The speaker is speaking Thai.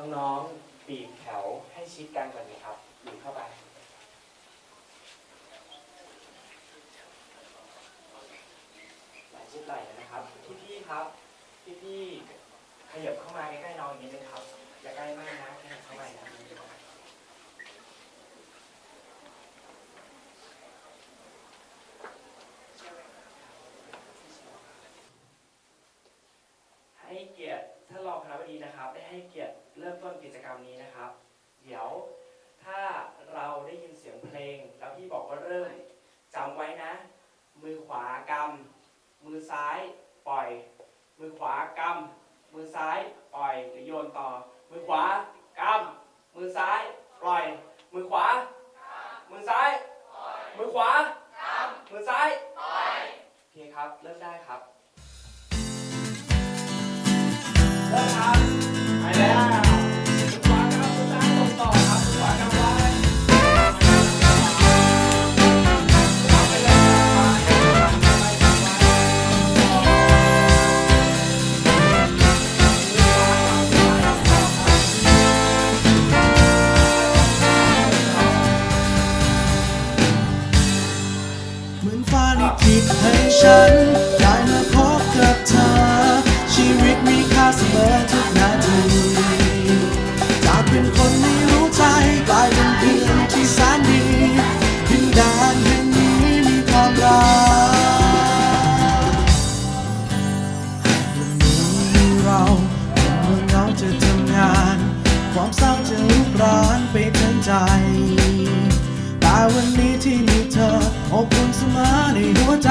น้องๆปีกแถวให้ชิดกันก่อนดีครับบีบเข้าไปหลายชิดไหลนะครับพี่ๆครับพี่ๆขยับเข้ามาใกล้ๆน้องอีกนิดนึงครับอย่าใกล้มากนะขยับเข้ามานะให้เกียรติ ท่านรองคณะบดีนะครับ ได้ให้เกียรติเริ่มต้นกิจกรรมนี้นะครับ เดี๋ยวถ้าเราได้ยินเสียงเพลง แล้วพี่บอกว่าเริ่มจำไว้นะ มือขวากำมือซ้ายปล่อย มือขวากำมือซ้ายปล่อยหรือโยนต่อ มือขวากำมือซ้ายปล่อย มือขวา มือซ้าย มือขวา มือซ้ายโอเคครับ เริ่มได้ครับ ใจแต่วันนี้ที่มีเธออบอุ่นเสมอในหัวใจ